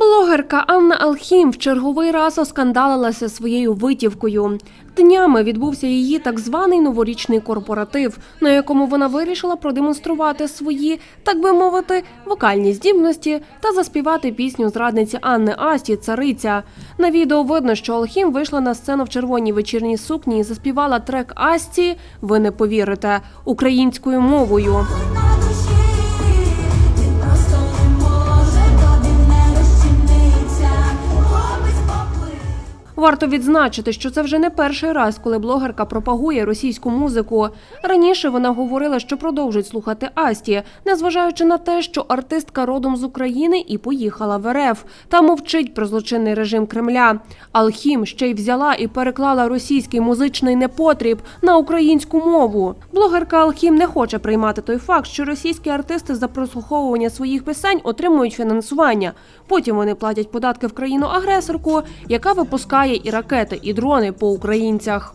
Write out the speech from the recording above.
Блогерка Анна Алхім в черговий раз оскандалилася своєю витівкою. Днями відбувся її так званий новорічний корпоратив, на якому вона вирішила продемонструвати свої, так би мовити, вокальні здібності та заспівати пісню зрадниці Анни Асті Цариця. На відео видно, що Алхім вийшла на сцену в червоній вечірній сукні і заспівала трек Асті. Ви не повірите українською мовою. Варто відзначити, що це вже не перший раз, коли блогерка пропагує російську музику. Раніше вона говорила, що продовжить слухати Асті, незважаючи на те, що артистка родом з України і поїхала в РФ та мовчить про злочинний режим Кремля. Алхім ще й взяла і переклала російський музичний непотріб на українську мову. Блогерка Алхім не хоче приймати той факт, що російські артисти за прослуховування своїх пісень отримують фінансування. Потім вони платять податки в країну-агресорку, яка випускає і ракети, і дрони по українцях.